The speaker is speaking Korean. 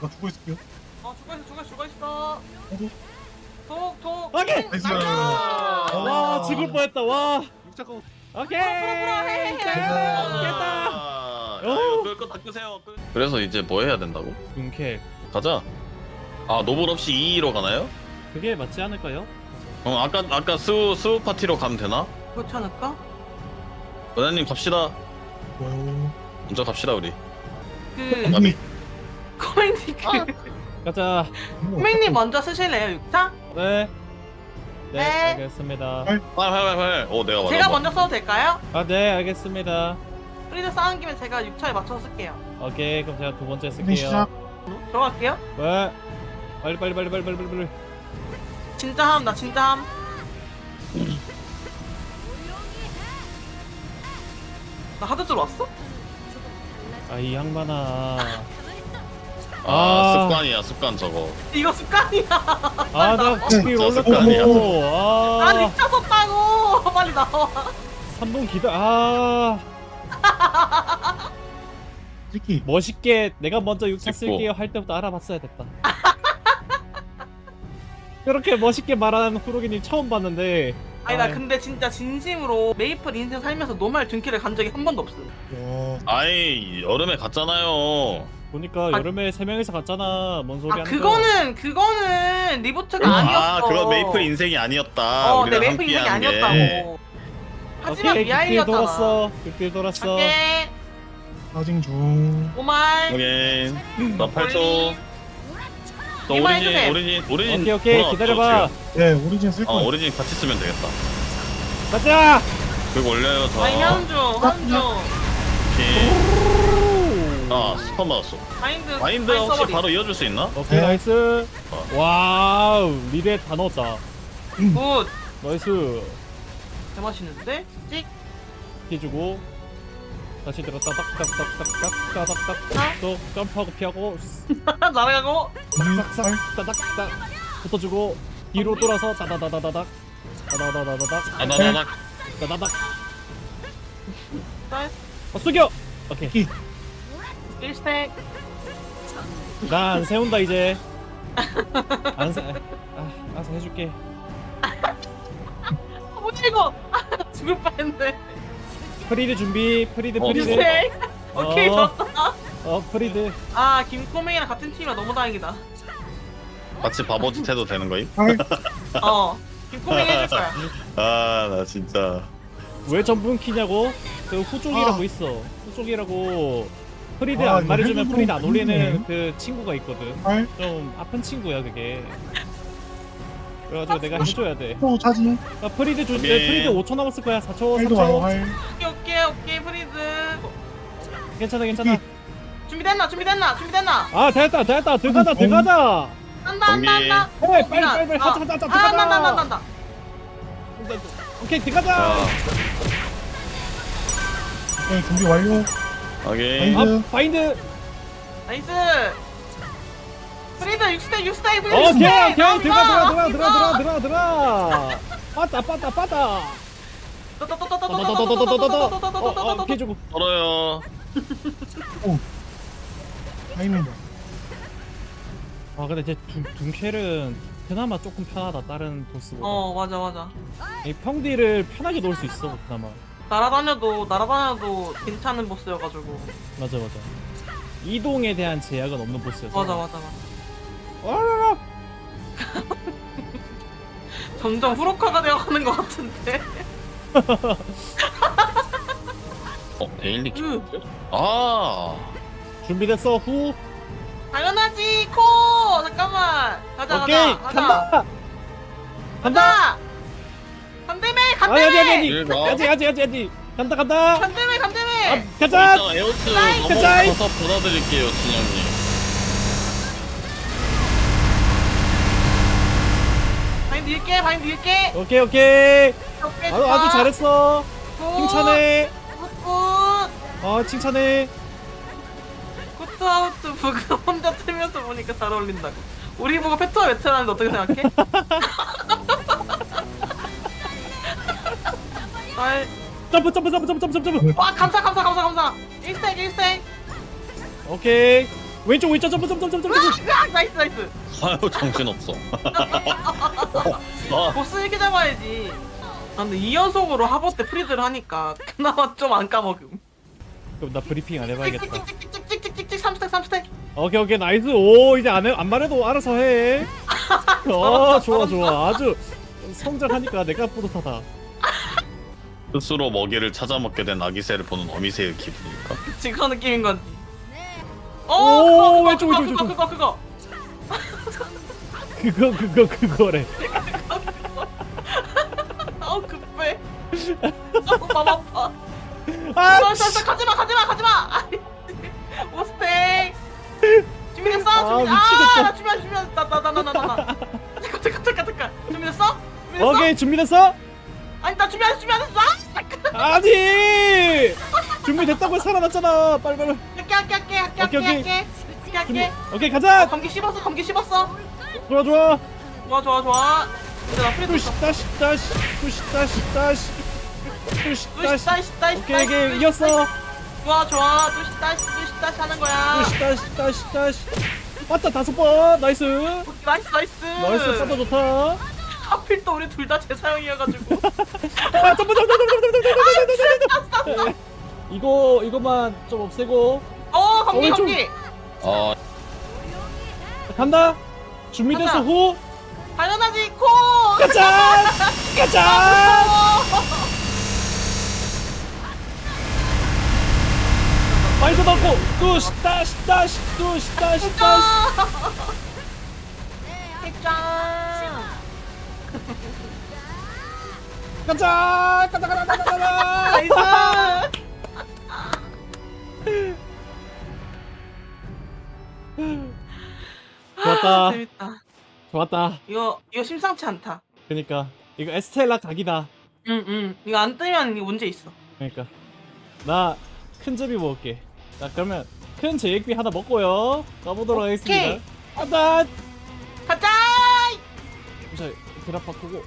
나 죽어 있을게요. 어 죽어 있어 죽어 있어 죽어 있어 어구. 톡톡 오케이. 나이스. 와 죽을 뻔했다 와 잠깐. 오케이 헤헤헤헤. 깼다 아, 오. 아유, 끌 거다 끄세요. 끌- 그래서 이제 뭐 해야 된다고? 윤캐 가자. 아 노블 없이 2로 가나요? 그게 맞지 않을까요? 어 아까 아까 수수 파티로 가면 되나? 그렇지 않을까? 원장님 갑시다. 좋아요. 먼저 갑시다 우리. 그 아미. 코맹님 그 가자 코맹님 먼저 쓰실래요 6차? 네 네, 네. 알겠습니다 팔팔팔팔. 어 내가 제가 맞아. 먼저 써도 될까요? 아 네 알겠습니다 프리드 쌓은 김에 제가 6차에 맞춰서 쓸게요 오케이 그럼 제가 두 번째 네, 쓸게요 시작. 들어갈게요 네 빨리 빨리 빨리 빨리 빨리 빨리 빨리 진짜 함 나 진짜 함 나 하드 들어왔어? 아 이 양반아 아, 아. 습관이야 습관 저거. 이거 습관이야 아나 진짜 거기 습관이야. 올랐다고 아아 6차 썼다고 빨리 나와 3분 기다 아 찍기. 멋있게 내가 먼저 6차 찍고. 쓸게요 할 때부터 알아봤어야 됐다 그렇게 멋있게 말하는 후로기님 처음 봤는데 아니 나 아이. 근데 진짜 진심으로 메이플 인생 살면서 노말 둔키를 간 적이 한 번도 없어 야. 아이 여름에 갔잖아요. 보니까 아. 여름에 세 명이서 갔잖아 뭔 소리 아 하는 그거는 그거는 리부트가 아 아니었어 그거 메이플 인생이 아니었다. 어, 내 우리랑 메이플 인생이 함께한 게. 아니었다고 하지만 오케이 극딜 미아일이었잖아 돌았어 극딜 돌았어 갈게 사징 중. 오말 오케이. 나 8초. 너 오리진 해주세요. 오리진 오리진. 오케이 오케이 돌아왔어, 기다려봐 지금. 네, 오리진 쓸 어 거예요. 오리진 같이 쓰면 되겠다. 가자 그리고 올려요 저. 아니 현중 현중 오케이. 아 스펀 받았어. 마인드 마인드 마인 혹시 써버리. 바로 이어줄 수 있나? 오케이 네. 나이스 어. 와우 리레 다 넣었다 굿 나이스 개맛있는데? 찍 해주고 다시 들어 따닥따닥따닥따닥 따닥따닥 또 점프하고 피하고 날아가고 살. 따닥따닥 붙어주고 뒤로 돌아서 따다다다다닥 따다다다다닥 아나나나. 따다닥 쌀 어, 숙여 오케이 1스택. 나 안 세운다 이제. 안 세.. 아 알아서 해줄게. 아, 뭐지 이거? 아, 죽을 뻔했네. 프리드 준비 프리드 어, 프리드. 1스택 오케이 어. 좋았다 어 프리드. 아 김꼬맹이랑 같은 팀이라 너무 다행이다. 같이 바보짓 해도 되는 거임? 살. 어 김꼬맹이 해줄 거야. 아 나 진짜. 왜 전분 키냐고? 그 후쪽이라고 있어. 후쪽이라고 프리드 아, 안 이거 말해주면 프리드 안 올리는 있네. 그 친구가 있거든. 살. 좀 아픈 친구야 그게. 그래가지고 내가 어, 해줘야 돼. 또 차징. 아, 프리드 줄 오케이. 때 프리드 5초 남았을 거야. 4초 활도 와요, 3초 활. 오케이 오케이 오케이 프리드. 괜찮아 괜찮아. 준비됐나 준비됐나 준비됐나? 아 됐다 됐다. 들어가자 들어가자. 한다 경기. 한다. 한다 어, 빨리 빨리 빨리. 하자 하자 하자 아 들어가자. 한다 한다 한다 한다. 오케이 들어가자. 아 네, 준비 완료. 오케이. 아. 바인드 나이스 프리드 6스택 6스택 프리드 오케이 6스택 오케이 들어가 들어가 들어가 들어가 들어가 들어가 빠따 빠따 빠따 어어 피해주고 떨어요. 타이밍. 아 근데 이제 둔, 둔켈은 그나마 조금 편하다 다른 보스보다 어 맞아 맞아 이 평디를 편하게 놓을 수 있어 그나마 날아다녀도 날아다녀도 괜찮은 보스여가지고. 맞아 맞아. 이동에 대한 제약은 없는 보스였어. 맞아 맞아 맞아. 와라라! 점점 후로카가 되어가는 것 같은데. 어 데일리 키. 으. 아. 준비됐어 후! 당연하지 코! 잠깐만. 가자 오케이 가자 가자. 간다! 간다! 가자! 간대매 아니 아니 간대매 아니 일가. 아직 아직 아직 아직 간다 간다 간대매 간대매 아, 가자 이따 에어스 가자. 넘어가서 보내드릴게요 진영님. 바인 밀게 바인 밀게 오케이 오케이 오케이 아주, 잘했어 굿. 칭찬해 굿굿 어 칭찬해 굿아웃 부그 혼자 틀면서 보니까 잘 어울린다고 우리 보고 페트와 베테랑인데 어떻게 생각해? 아이 점프 점프 점프 점프 점프 점프. 점프 와 감사 감사 감사 감사. 1스택 1스택 오케이. 왼쪽 왼쪽 점프 점프 점프 점프. 으악! 나이스 나이스. 아유 정신 없어. 아 보스 이렇게 잡아야지. 아 근데 2연속으로 하버 때 프리드를 하니까 그나마 좀 안 까먹음. 그럼 나 브리핑 안 해봐야겠다. 찍찍찍찍찍찍찍찍 3스택 3스택 오케이 오케이. 나이스. 오 이제 안, 해, 안 말해도 알아서 해. 어, 좋아 좋아. 아주 성장하니까 내가 뿌듯하다 스스로 먹이를 찾아 먹게 된 아기새를 보는 어미새의 기분일까? 그치 그런 느낌인 오, 어 그거 왼쪽, 그거 왼쪽, 그거 왼쪽. 그거 그거 그거 그거 그거래 아우 급해 아우 맘 아파 아 아, 진짜 가지마 가지마 가지마 오스텍 준비됐어? 아, 준비 미치겠다. 아나 준비한 준비한 나나나나나 나 잠깐 잠깐 잠깐 잠깐 준비됐어? 준비됐어? 오케이 준비됐어? 아니 나 준비안 준비안 했어 아! 아니! 준비됐다고 살아났잖아. 빨리 빨리. 할게 할게 할게 할게 할게 오케이, 할게 할게 준비. 할게 오케이 가자! 감기 씹었어 감기 씹었어. 좋아 좋아. 좋아 좋아 좋아. 이제 나 프리드 뚜시 따시 따시 뚜시 오케이 오케이. 이겼어. 좋아 좋아. 뚜시 따시 뚜시 따시 하는 거야. 뚜시 따시 따시 따시. 맞다 다섯 번. 나이스. 나이스 나이스. 나이스 싸다 좋다 하필 또 우리 둘다 재사용이어가지고. 아 점프 점프 점프 점프 점프 점프 점프 이거 이거만 좀 없애고. 어 감기 어, 좀- 감기. 아 간다. 가자. 후? 당연하지 코! 가자! 가자! 많이 넣고. 뚜시 따시 따시 뚜시 따시 따시. 핵장 가자! 가자 가자 가자 가자! 나이스 좋았다. 아, 재밌다. 좋았다. 이거 이거 심상치 않다. 그니까. 이거 에스텔라 각이다. 응응. 이거 안 뜨면 이거 문제 있어. 그러니까. 나 큰 제비 먹을게. 자 그러면 큰 제비 하나 먹고요. 가보도록 하겠습니다. 오케이. 간다! 가자! 자 드랍 바꾸고